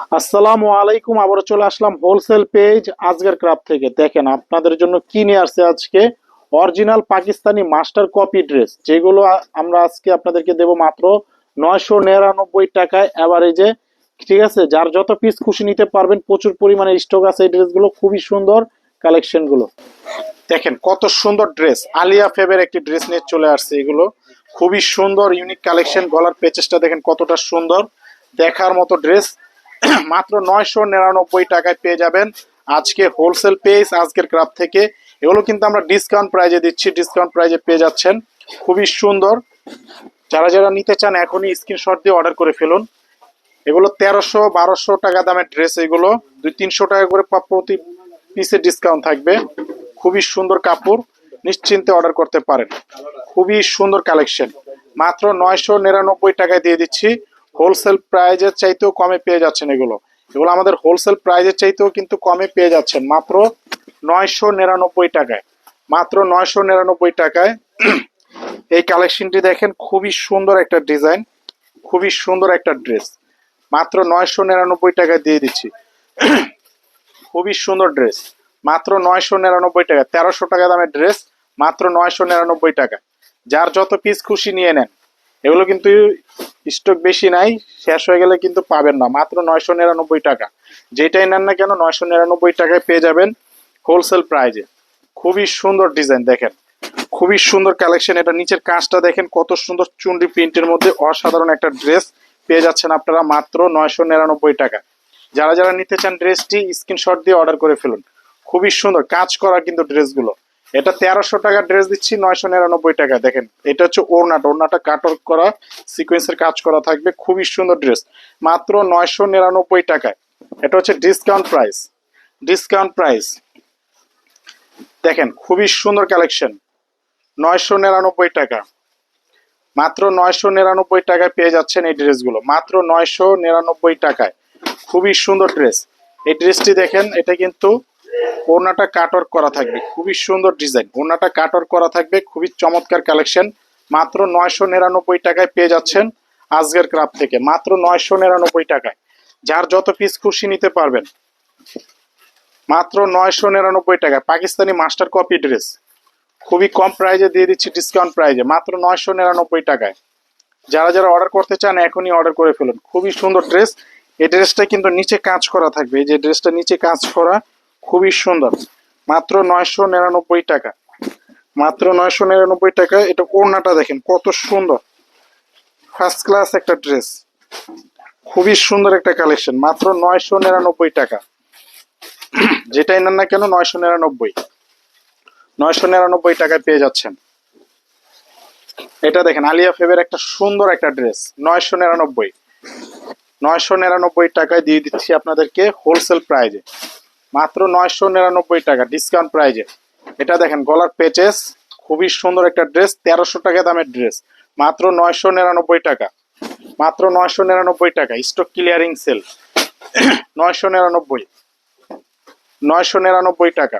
আসসালামু আলাইকুম আবার চলে আসলাম হোলসেল পেজ আজকের ক্রাফট থেকে। দেখেন, আপনাদের জন্য কি নিয়ে আসছে আজকে? Original Pakistani master copy dress যেগুলো আমরা আজকে আপনাদেরকে দেব মাত্র নয়শো নিরানব্বই টাকায় অ্যাভারেজে ঠিক আছে? যার যত পিস খুশি নিতে পারবেন, প্রচুর পরিমাণে স্টক আছে এই ড্রেসগুলো খুবই সুন্দর কালেকশনগুলো দেখেন, কত সুন্দর ড্রেস আলিয়া ফেবের একটি ড্রেস নিয়ে চলে আসছে এগুলো। খুবই সুন্দর ইউনিক কালেকশন গলার পেচেসটা দেখেন কতটা সুন্দর। দেখার মতো ড্রেস মাত্র নয়শো নিরানব্বই টাকায় পেয়ে যাবেন আজকে হোলসেল পেজ আজকের ক্রাফ থেকে। এগুলো কিন্তু আমরা ডিসকাউন্ট প্রাইজে দিচ্ছি ডিসকাউন্ট প্রাইজে পেয়ে যাচ্ছেন। খুবই সুন্দর। যারা যারা নিতে চান, এখনই স্ক্রিনশট দিয়ে অর্ডার করে ফেলুন। এগুলো তেরোশো, বারোশো টাকা দামের ড্রেস এগুলো। দুই তিনশো টাকা করে প্রতি পিসে ডিসকাউন্ট থাকবে। খুবই সুন্দর কাপড়, নিশ্চিন্তে অর্ডার করতে পারেন। খুবই সুন্দর কালেকশন মাত্র নয়শো নিরানব্বই টাকায় দিয়ে দিচ্ছি। হোলসেল প্রাইজের চাইতেও কমে পেয়ে যাচ্ছেন এগুলো। এগুলো আমাদের হোলসেল প্রাইজের চাইতেও কিন্তু কমে পেয়ে যাচ্ছেন, মাত্র নয়শো নিরানব্বই টাকায়। মাত্র নয়শো নিরানব্বই টাকায়। এই কালেকশনটি দেখেন, খুবই সুন্দর একটা ডিজাইন খুবই সুন্দর একটা ড্রেস মাত্র নয়শো নিরানব্বই টাকায় দিয়ে দিচ্ছি। খুবই সুন্দর ড্রেস মাত্র নয়শো নিরানব্বই টাকা তেরোশো টাকা দামের ড্রেস মাত্র নয়শো নিরানব্বই টাকা যার যত পিস খুশি নিয়ে নেন। এগুলো কিন্তু স্টক বেশি নাই, শেষ হয়ে গেলে কিন্তু পাবেন না, মাত্র নয়শো নিরানব্বই টাকা। যেটাই নেন না কেন, নয়শো নিরানব্বই টাকায় পেয়ে যাবেন হোলসেল প্রাইজে খুবই সুন্দর ডিজাইন দেখেন, খুবই সুন্দর কালেকশন এটা নিচের কাজটা দেখেন, কত সুন্দর চুন্ডি প্রিন্টের মধ্যে অসাধারণ একটা ড্রেস পেয়ে যাচ্ছেন আপনারা মাত্র নয়শো নিরানব্বই টাকা। যারা যারা নিতে চান ড্রেসটি স্ক্রিনশট দিয়ে অর্ডার করে ফেলুন। খুবই সুন্দর, কাজ করা কিন্তু ড্রেসগুলো এটা তেরোশো টাকার ড্রেস দিচ্ছি, নয়শো নিরানব্বই টাকা। দেখেন, এটা হচ্ছে ওড়নাটা ওড়নাটা কাটর করা সিকোয়েন্সের কাজ করা থাকবে, খুবই সুন্দর ড্রেস মাত্র নয়শো নিরানব্বই টাকায়। এটা হচ্ছে ডিসকাউন্ট প্রাইস ডিসকাউন্ট প্রাইস দেখেন, খুবই সুন্দর কালেকশন নয়শো নিরানব্বই টাকা। মাত্র নয়শো নিরানব্বই টাকায় পেয়ে যাচ্ছেন এই ড্রেসগুলো মাত্র নয়শো নিরানব্বই টাকায়। খুবই সুন্দর ড্রেস এই ড্রেসটি দেখেন, এটা কিন্তু ওড়নাটা কাটর করা থাকবে। খুবই সুন্দর ডিজাইন ওড়নাটা কাটর করা থাকবে। খুবই চমৎকার কালেকশন মাত্র নয়শো নিরানব্বই টাকায় পেয়ে যাচ্ছেন আজকের ক্রাফ থেকে। মাত্র নয়শো নিরানব্বই টাকায়। যার যত পিস খুশি নিতে পারবেন। মাত্র নয়শো নিরানব্বই টাকায়। পাকিস্তানি মাস্টার কপি ড্রেস খুবই কম প্রাইজে দিয়ে দিচ্ছি ডিসকাউন্ট প্রাইজে মাত্র নয়শো নিরানব্বই টাকায়। যারা যারা অর্ডার করতে চান, এখনই অর্ডার করে ফেলুন। খুবই সুন্দর ড্রেস এই ড্রেসটা কিন্তু নিচে কাজ করা থাকবে। এই যে ড্রেসটা নিচে কাজ করা খুবই সুন্দর। মাত্র নয়শো নিরানব্বই টাকা। মাত্র নয়শো নিরানব্বই টাকা, এটা ওড়নাটা দেখেন, কত সুন্দর। ফার্স্ট ক্লাস একটা ড্রেস খুবই সুন্দর একটা কালেকশন মাত্র নয়শো নিরানব্বই টাকা। যেটাই নেন না কেন, নয়শো নিরানব্বই। নয়শো নিরানব্বই টাকায় পেয়ে যাচ্ছেন। এটা দেখেন, আলিয়া ফেবের একটা সুন্দর একটা ড্রেস নয়শো নিরানব্বই। নয়শো নিরানব্বই টাকায় দিয়ে দিচ্ছি আপনাদেরকে হোলসেল প্রাইজে মাত্র নয়শো নিরানব্বই টাকা ডিসকাউন্ট প্রাইজে এটা দেখেন, গলার পেচেস, খুবই সুন্দর একটা ড্রেস তেরোশো টাকা দামের ড্রেস মাত্র নয়শো নিরানব্বই টাকা। মাত্র নয়শো নিরানব্বই টাকা স্টক ক্লিয়ারিং সেল নয়শো নিরানব্বই। নয়শো নিরানব্বই টাকা।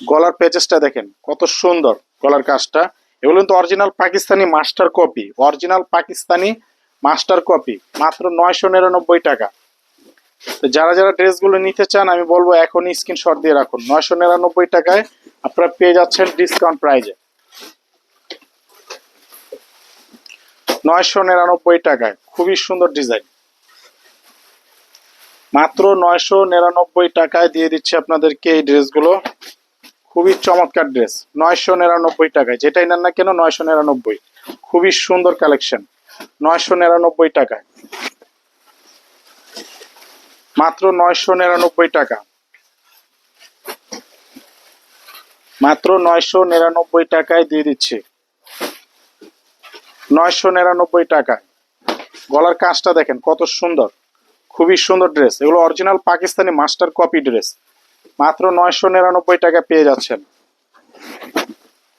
গলার পেচেসটা দেখেন, কত সুন্দর গলার কাজটা। এগুলো কিন্তু original Pakistani master copy original Pakistani master copy মাত্র নয়শো নিরানব্বই টাকা। তো যারা যারা ড্রেসগুলো নিতে চান, আমি বলব এখনই স্ক্রিনশট দিয়ে রাখুন। নয়শো নিরানব্বই টাকায় আপনারা পেয়ে যাচ্ছেন ডিসকাউন্ট প্রাইজে নয়শো নিরানব্বই টাকায়, খুবই সুন্দর ডিজাইন মাত্র নয়শো নিরানব্বই টাকায় দিয়ে দিচ্ছি আপনাদেরকে এই ড্রেসগুলো। খুবই চমৎকার ড্রেস, নয়শো নিরানব্বই টাকায়। যেটাই নেন না কেন নয়শো নিরানব্বই। খুবই সুন্দর কালেকশন নয়শো নিরানব্বই টাকায়। মাত্র নয়শো নিরানব্বই টাকা। মাত্র নয়শো নিরানব্বই টাকায় দিয়ে দিচ্ছি। নয়শো নিরানব্বই টাকায়। গলার কাজটা দেখেন কত সুন্দর। খুবই সুন্দর ড্রেস। এগুলো original Pakistani master copy dress. মাত্র নয়শো নিরানব্বই টাকা পেয়ে যাচ্ছেন।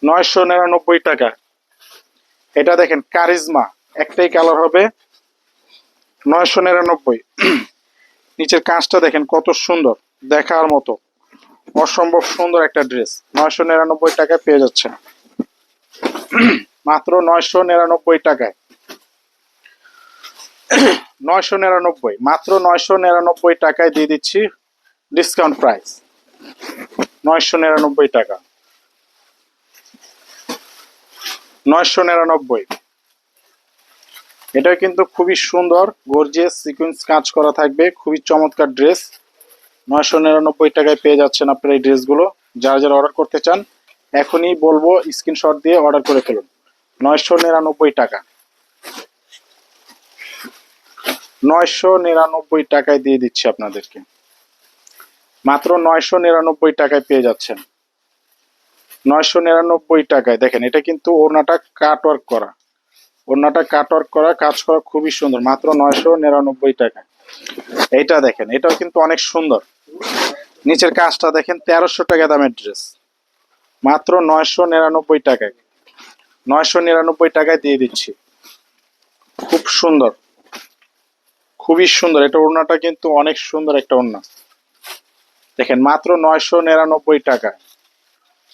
নয়শো নিরানব্বই টাকা। এটা দেখেন কারিজমা। একটাই কালার হবে। নয়শো নিরানব্বই। নিচের কাজটা দেখেন কত সুন্দর, দেখার মতো। অসম্ভব সুন্দর একটা ড্রেস, নয়শো নিরানব্বই টাকায় পেয়ে যাচ্ছেন। মাত্র নয়শো নিরানব্বই টাকায়। নয়শো নিরানব্বই, মাত্র নয়শো নিরানব্বই টাকায় দিয়ে দিচ্ছি ডিসকাউন্ট প্রাইস নয়শো নিরানব্বই টাকা। নয়শো নিরানব্বই। এটা কিন্তু খুবই সুন্দর গর্জিয়াস সিকুয়েন্স কাজ করা থাকবে, খুবই চমৎকার ড্রেস নয়শো নিরানব্বই টাকায় পেয়ে যাচ্ছেন আপনার এই ড্রেসগুলো যারা যারা অর্ডার করতে চান, এখনই বলব স্ক্রিনশট দিয়ে অর্ডার করে ফেলুন। নয়শো নিরানব্বই টাকা। নয়শো নিরানব্বই টাকায় দিয়ে দিচ্ছি আপনাদেরকে। মাত্র নয়শো নিরানব্বই টাকায় পেয়ে যাচ্ছেন। নয়শো নিরানব্বই টাকায়, দেখেন, এটা কিন্তু ওড়নাটা কাট ওয়ার্ক করা। ওড়নাটা কাট ওয়ার্ক করা, কাজ করা খুবই সুন্দর, মাত্র নয়শো নিরানব্বই টাকা। এইটা দেখেন, এটাও কিন্তু অনেক সুন্দর। নিচের কাজটা দেখেন, তেরোশো টাকা দামের ড্রেস মাত্র নয়শো নিরানব্বই টাকায়। নয়শো নিরানব্বই টাকায় দিয়ে দিচ্ছি। খুব সুন্দর। খুবই সুন্দর, এটা ওড়নাটা কিন্তু অনেক সুন্দর একটা ওড়না। দেখেন, মাত্র নয়শো নিরানব্বই টাকা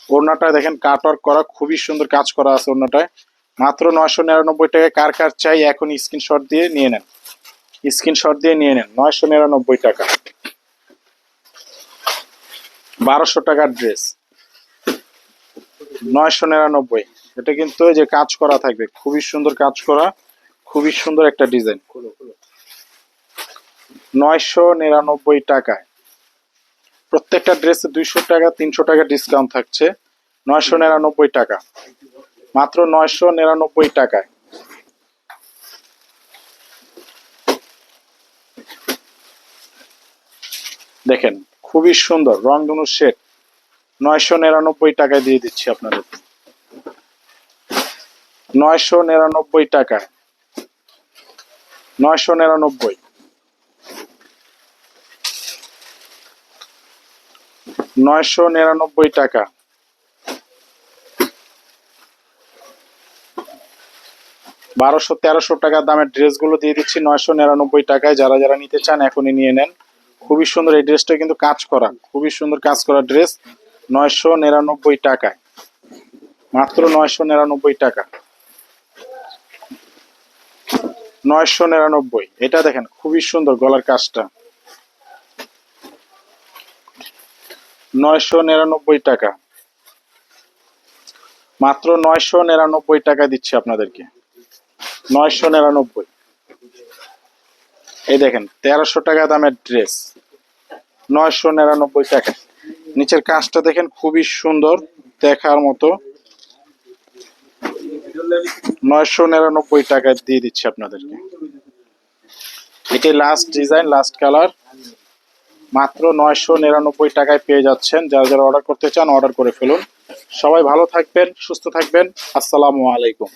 ওড়নাটা দেখেন কাট ওয়ার্ক করা খুবই সুন্দর কাজ করা আছে ওড়নাটায়। মাত্র নয়শো নিরানব্বই টাকায় কার কার চাই এখন স্ক্রিনশট দিয়ে নিয়ে নেন। স্ক্রিনশট দিয়ে নিয়ে নেন। নয়শো নিরানব্বই টাকা। বারোশো টাকার ড্রেস নয়শো নিরানব্বই। এটা কিন্তু যে কাজ করা থাকবে। খুবই সুন্দর কাজ করা। খুবই সুন্দর একটা ডিজাইন নয়শো নিরানব্বই টাকায় প্রত্যেকটা ড্রেসে দুইশো টাকা, তিনশো টাকা ডিসকাউন্ট থাকছে। নয়শো নিরানব্বই টাকা। মাত্র নয়শো নিরানব্বই টাকায়। দেখেন, খুবই সুন্দর, রং রংধনু সেট নয়শো নিরানব্বই টাকায় দিয়ে দিচ্ছি আপনাদের। নয়শো নিরানব্বই টাকায়। নয়শো নিরানব্বই। নয়শো নিরানব্বই টাকা। বারোশো, তেরোশো টাকা দামের ড্রেসগুলো দিয়ে দিচ্ছি, নয়শো নিরানব্বই টাকায়। যারা যারা নিতে চান, এখনই নিয়ে নেন। খুবই সুন্দর এই ড্রেসটা কিন্তু কাজ করা, খুবই সুন্দর কাজ করা ড্রেস, নয়শো নিরানব্বই টাকায়। মাত্র নয়শো নিরানব্বই টাকা। নয়শো নিরানব্বই, এটা দেখেন, খুবই সুন্দর গলার কাজটা। নয়শো নিরানব্বই টাকা। মাত্র নয়শো নিরানব্বই টাকা দিচ্ছি আপনাদেরকে। নয়শো নিরানব্বই। এই দেখেন, তেরোশো টাকা দামের ড্রেস। নয়শো নিরানব্বই টাকা। নিচের কাজটা দেখেন, খুবই সুন্দর দেখার মতো। নয়শো নিরানব্বই টাকা দিয়ে দিচ্ছি আপনাদেরকে। এটি লাস্ট ডিজাইন লাস্ট কালার মাত্র নয়শো নিরানব্বই টাকায় পেয়ে যাচ্ছেন। যারা যারা অর্ডার করতে চান অর্ডার করে ফেলুন। সবাই ভালো থাকবেন, সুস্থ থাকবেন। আসসালামু আলাইকুম।